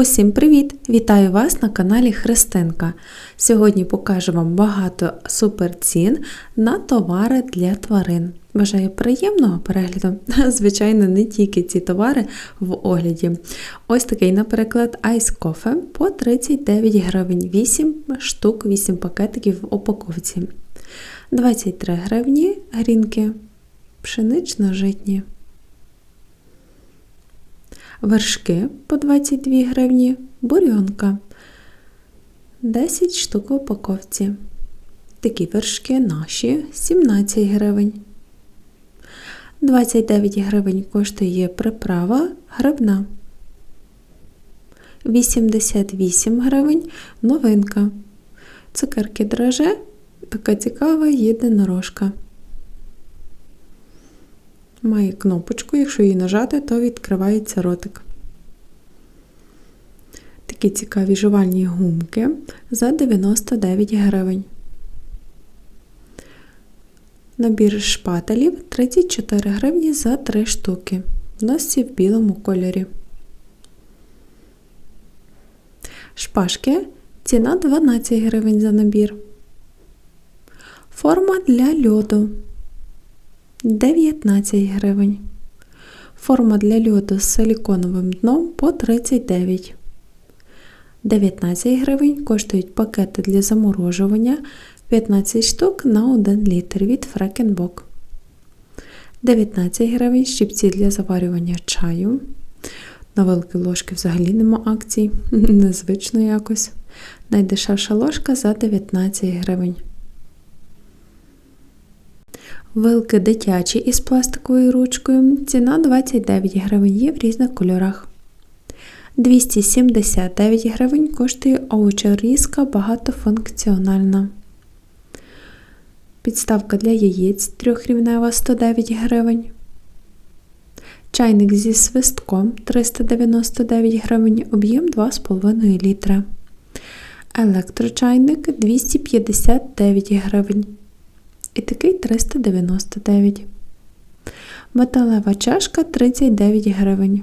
Усім привіт! Вітаю вас на каналі Христинка. Сьогодні покажу вам багато суперцін на товари для тварин. Бажаю приємного перегляду. Звичайно, не тільки ці товари в огляді. Ось такий, наприклад, айс кофе по 39 гривень, 8 штук, 8 пакетиків в упаковці. 23 гривні грінки пшенично-житні. Вершки по 22 гривні, бурьонка 10 штук в упаковці. Такі вершки наші 17 гривень. 29 гривень коштує приправа грибна. 88 гривень новинка. Цукерки драже, така цікава єдинорожка. Має кнопочку, якщо її нажати, то відкривається ротик. Такі цікаві жувальні гумки за 99 гривень. Набір шпателів 34 гривні за 3 штуки. Нас всі в білому кольорі. Шпажки ціна 12 гривень за набір. Форма для льоду 19 гривень. Форма для льоду з силіконовим дном по 39. 19 гривень коштують пакети для заморожування 15 штук на 1 літр від Фрекенбок. 19 гривень щипці для заварювання чаю. На великі ложки взагалі нема акцій, незвично якось. Найдешевша ложка за 19 гривень. Вилки дитячі із пластиковою ручкою. Ціна 29 гривень є в різних кольорах. 279 гривень коштує овочерізка багатофункціональна. Підставка для яєць трьохрівнева 109 гривень. Чайник зі свистком 399 гривень, об'єм 2,5 літра. Електрочайник 259 гривень. І такий 399. Металева чашка 39 гривень.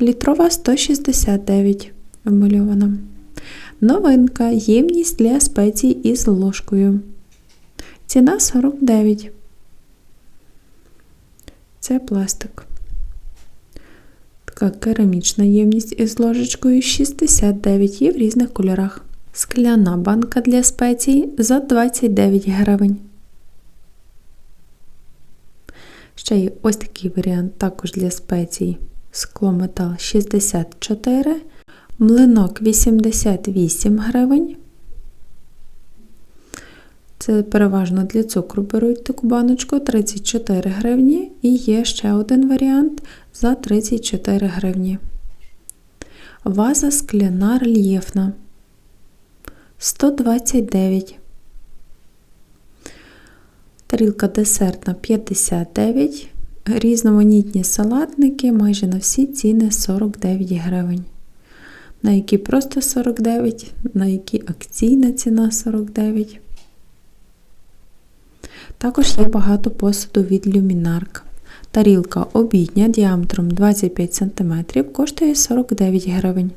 Літрова 169 вмальована. Новинка ємність для спецій із ложкою. Ціна 49. Це пластик. Така керамічна ємність із ложечкою 69 є в різних кольорах. Скляна банка для спецій за 29 гривень. Ще є ось такий варіант також для спецій. Скло метал 64, млинок 88 гривень. Це переважно для цукру беруть таку баночку 34 гривні. І є ще один варіант за 34 гривні. Ваза скляна рельєфна 129. Тарілка десертна 59. Різноманітні салатники майже на всі ціни 49 гривень. На які просто 49, на які акційна ціна 49. Також є багато посуду від люмінарк. Тарілка обідня діаметром 25 см коштує 49 гривень.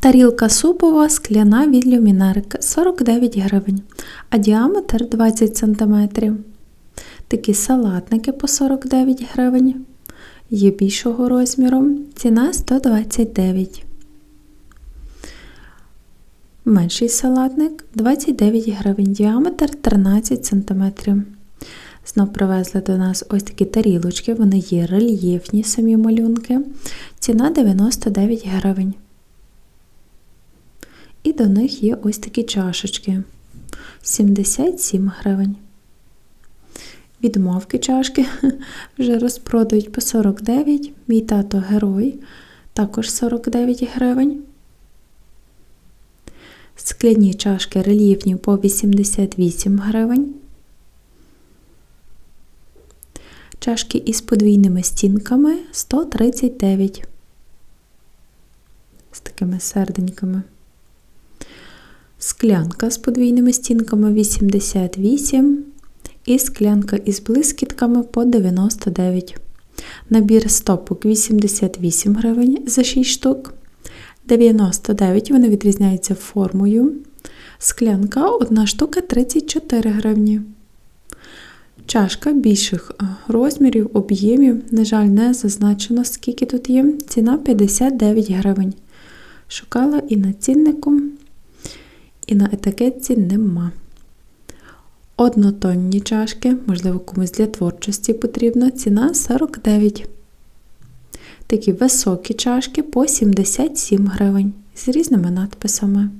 Тарілка супова скляна від люмінарк 49 гривень, а діаметр 20 см. Такі салатники по 49 гривень. Є більшого розміру. Ціна 129. Менший салатник 29 гривень, діаметр 13 см. Знов привезли до нас ось такі тарілочки, вони є рельєфні самі малюнки. Ціна 99 гривень. І до них є ось такі чашечки 77 гривень. Відмовки чашки вже розпродають по 49. Мій тато герой, також 49 гривень. Скляні чашки рельєфні по 88 гривень. Чашки із подвійними стінками 139. З такими серденьками. Склянка з подвійними стінками 88 і склянка із блискітками по 99. Набір стопок 88 гривень за 6 штук. 99 вони відрізняються формою. Склянка одна штука 34 гривні. Чашка більших е, розмірів, об'ємів, на жаль, не зазначено, скільки тут є. Ціна 59 гривень. Шукала і на ціннику, і на етикетці нема. Однотонні чашки, можливо, комусь для творчості потрібно, ціна 49. Такі високі чашки по 77 гривень з різними надписами.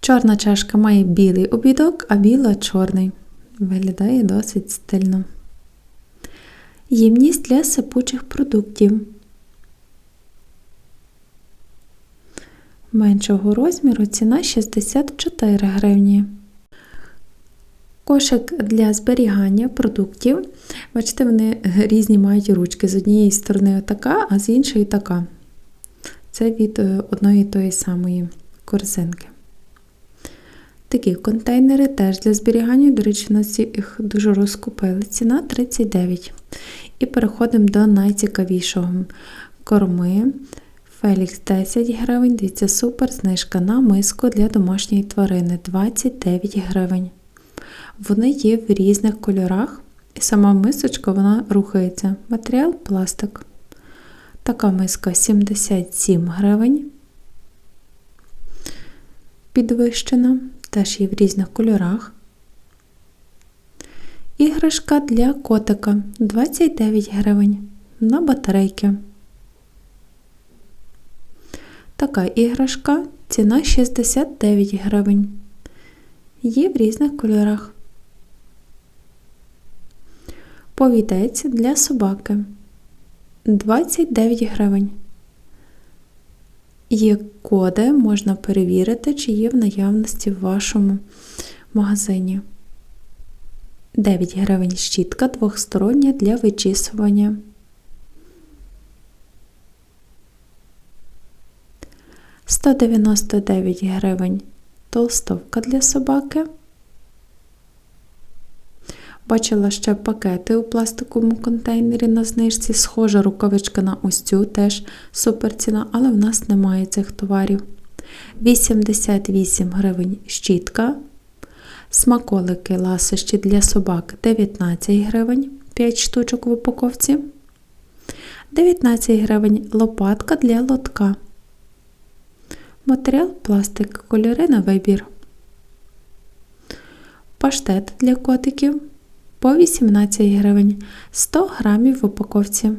Чорна чашка має білий обідок, а біла чорний. Виглядає досить стильно. Ємність для сипучих продуктів. Меншого розміру ціна 64 гривні. Кошик для зберігання продуктів. Бачите, вони різні мають ручки. З однієї сторони така, а з іншої така. Це від е, одної тої самої корзинки. Такі контейнери теж для зберігання, до речі, у нас їх дуже розкупили. Ціна 39. І переходимо до найцікавішого корми. Фелікс 10 гривень. Дивіться, супер знижка на миску для домашньої тварини 29 гривень. Вони є в різних кольорах, і сама мисочка вона рухається. Матеріал пластик. Така миска 77 гривень. Підвищена, теж є в різних кольорах. Іграшка для котика 29 гривень на батарейки. Така іграшка ціна 69 гривень. Є в різних кольорах. Повідець для собаки 29 гривень. Є коди, можна перевірити, чи є в наявності в вашому магазині. 9 гривень щітка двохстороння для вичісування. Сто дев'яносто дев'ять гривень толстовка для собаки. Бачила ще пакети у пластиковому контейнері на знижці. Схожа рукавичка на ось цю теж супер ціна, але в нас немає цих товарів. 88 гривень щітка. Смаколики ласощі для собак 19 гривень, 5 штучок в упаковці. 19 гривень лопатка для лотка. Матеріал пластик, кольори на вибір. Паштет для котиків по 18 гривень 100 грамів в упаковці.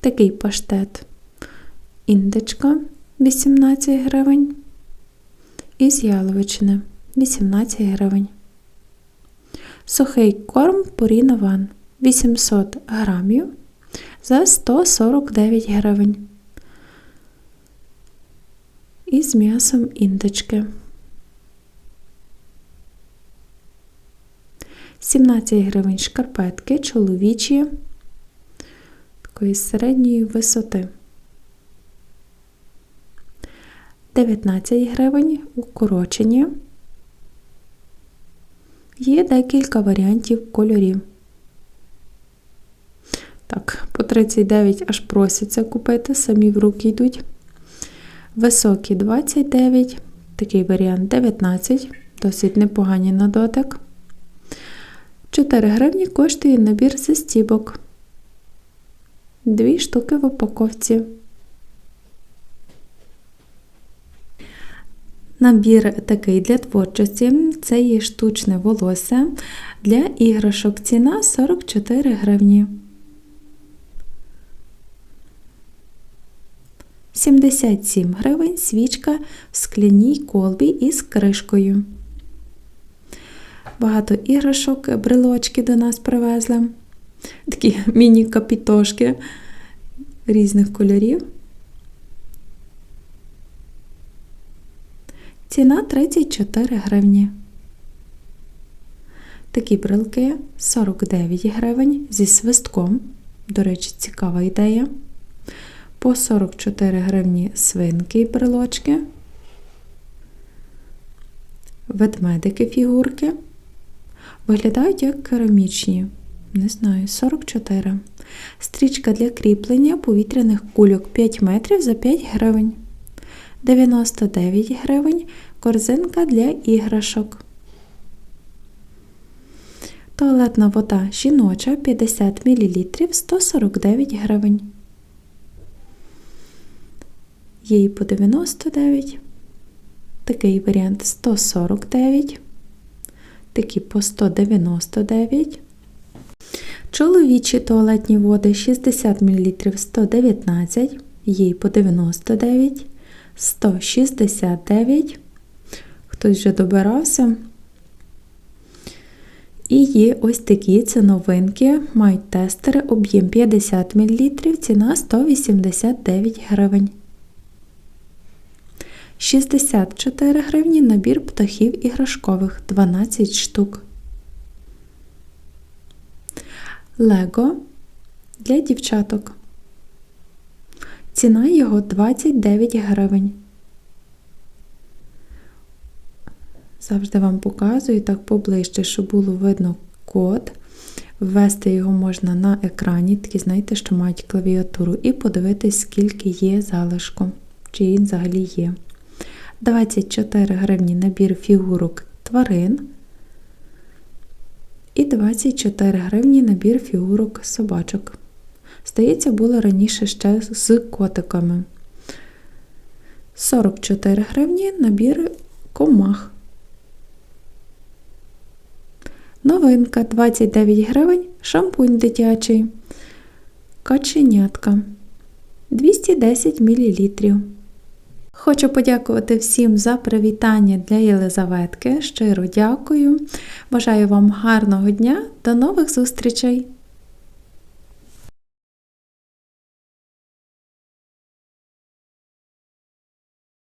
Такий паштет. Індичка 18 гривень. Із яловичини 18 гривень. Сухий корм Purina One 800 грамів за 149 гривень. Із м'ясом індички. 17 гривень шкарпетки чоловічі такої середньої висоти. 19 гривень укорочені. Є декілька варіантів кольорів. Так, по 39 аж просяться купити, самі в руки йдуть. Високі 29, такий варіант 19, досить непогані на дотик. 4 гривні коштує набір застібок. Дві штуки в упаковці. Набір такий для творчості. Це є штучне волосся для іграшок. Ціна 44 гривні. 77 гривень свічка в скляній колбі із кришкою. Багато іграшок, брелочки до нас привезли. Такі міні-капітошки різних кольорів. Ціна 34 гривні. Такі брелки 49 гривень зі свистком. До речі, цікава ідея. По 44 гривні свинки і брелочки. Ведмедики фігурки. Виглядають як керамічні. Не знаю, 44. Стрічка для кріплення повітряних кульок 5 метрів за 5 гривень. 99 гривень корзинка для іграшок. Туалетна вода жіноча 50 мл 149 гривень. І по 99. Такий варіант 149. Такі по 199. Чоловічі туалетні води 60 мл 119. Є і по 99. 169. Хтось вже добирався. І є ось такі це новинки. Мають тестери, об'єм 50 мл, ціна 189 гривень. 64 гривні набір птахів іграшкових 12 штук. Лего для дівчаток. Ціна його 29 гривень. Завжди вам показую так поближче, щоб було видно код. Ввести його можна на екрані, такі знаєте, що мають клавіатуру, і подивитись, скільки є залишку, чи він взагалі є. 24 гривні набір фігурок тварин. І 24 гривні набір фігурок собачок. Здається, було раніше ще з котиками. 44 гривні набір комах. Новинка 29 гривень, шампунь дитячий. Каченятка 210 мл. Хочу подякувати всім за привітання для Єлизаветки. Щиро дякую. Бажаю вам гарного дня. До нових зустрічей!